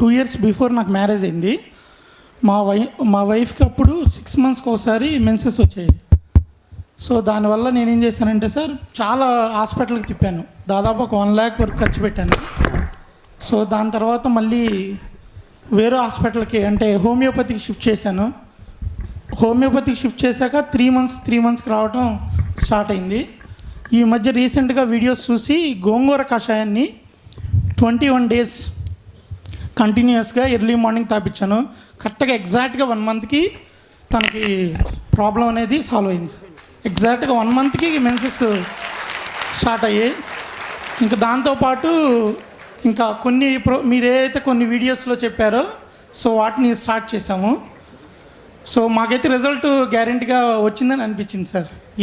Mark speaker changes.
Speaker 1: Two years before నాకు marriage అయింది. మా వై మా వైఫ్కి అప్పుడు సిక్స్ మంత్స్కి ఒకసారి మెన్సెస్ వచ్చాయి. సో దానివల్ల నేనేం చేశానంటే సార్ చాలా హాస్పిటల్కి తిప్పాను. దాదాపు ఒక వన్ ల్యాక్ వరకు ఖర్చు పెట్టాను. సో దాని తర్వాత మళ్ళీ వేరే హాస్పిటల్కి అంటే హోమియోపతికి షిఫ్ట్ చేశాను. హోమియోపతికి షిఫ్ట్ చేశాక త్రీ మంత్స్ త్రీ మంత్స్కి రావటం స్టార్ట్ అయింది. ఈ మధ్య రీసెంట్గా వీడియోస్ చూసి గోంగూర కషాయాన్ని ట్వంటీ వన్ డేస్ కంటిన్యూస్గా ఎర్లీ మార్నింగ్ తాపించాను. కరెక్ట్గా ఎగ్జాక్ట్గా వన్ మంత్కి తనకి ప్రాబ్లం అనేది సాల్వ్ అయింది సార్. ఎగ్జాక్ట్గా వన్ మంత్కి మెన్సెస్ స్టార్ట్ అయ్యాయి. ఇంకా దాంతోపాటు ఇంకా కొన్ని ప్రో మీరు ఏదైతే కొన్ని వీడియోస్లో చెప్పారో సో వాటిని స్టార్ట్ చేసాము సో మాకైతే రిజల్ట్ గ్యారెంటీగా వచ్చిందని అనిపించింది సార్.